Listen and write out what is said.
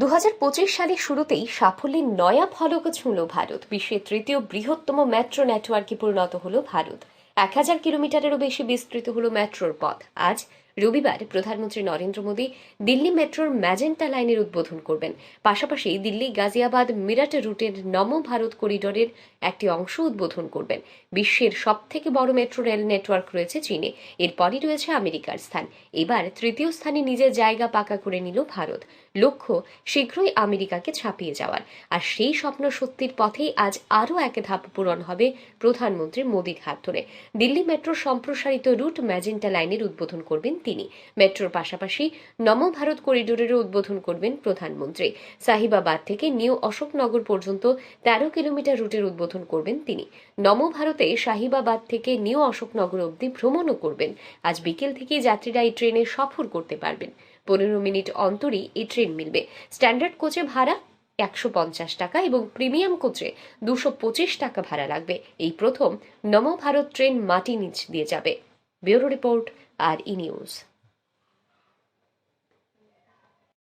দু হাজার পঁচিশ সালের শুরুতেই সাফল্যের নয়া ফলক ছুঁল ভারত। বিশ্বের তৃতীয় বৃহত্তম মেট্রো নেটওয়ার্কে পরিণত হল ভারত। এক হাজার কিলোমিটারেরও বেশি বিস্তৃত হল মেট্রোর পথ। আজ রবিবার প্রধানমন্ত্রী নরেন্দ্র মোদী দিল্লি মেট্রোর ম্যাজেন্টা লাইনের উদ্বোধন করবেন। পাশাপাশি দিল্লি গাজিয়াবাদ মিরাট রুটের নম ভারত করিডোরের একটি অংশ উদ্বোধন করবেন। বিশ্বের সবথেকে বড় মেট্রো রেল নেটওয়ার্ক রয়েছে চীনে। এরপরই রয়েছে আমেরিকার স্থান। এবার তৃতীয় স্থানে নিজের জায়গা পাকা করে নিল ভারত। লক্ষ্য, শীঘ্রই আমেরিকাকে ছাপিয়ে যাওয়ার। আর সেই স্বপ্ন সত্যির পথেই আজ আরও এক ধাপ পূরণ হবে প্রধানমন্ত্রী মোদীর হাত ধরে। দিল্লি মেট্রোর সম্প্রসারিত রুট ম্যাজেন্টা লাইনের উদ্বোধন করবেন তিনি। মেট্রোর পাশাপাশি নম ভারত করিডোরেরও উদ্বোধন করবেন প্রধানমন্ত্রী। সাহিবাবাদ থেকে নিউ অশোকনগর পর্যন্ত তেরো কিলোমিটার রুটের উদ্বোধন করবেন তিনি। নম ভারতে শাহিবাবাদ থেকে নিউ অশোকনগর অবধি ভ্রমণও করবেন। আজ বিকেল থেকে যাত্রীরা এই ট্রেনে সফর করতে পারবেন। পনেরো মিনিট অন্তরই এই ট্রেন মিলবে। স্ট্যান্ডার্ড কোচে ভাড়া একশো পঞ্চাশ টাকা এবং প্রিমিয়াম কোচে দুশো পঁচিশ টাকা ভাড়া লাগবে। এই প্রথম নম ভারত ট্রেন মাটি নিচ দিয়ে যাবে। Bureau report are in use.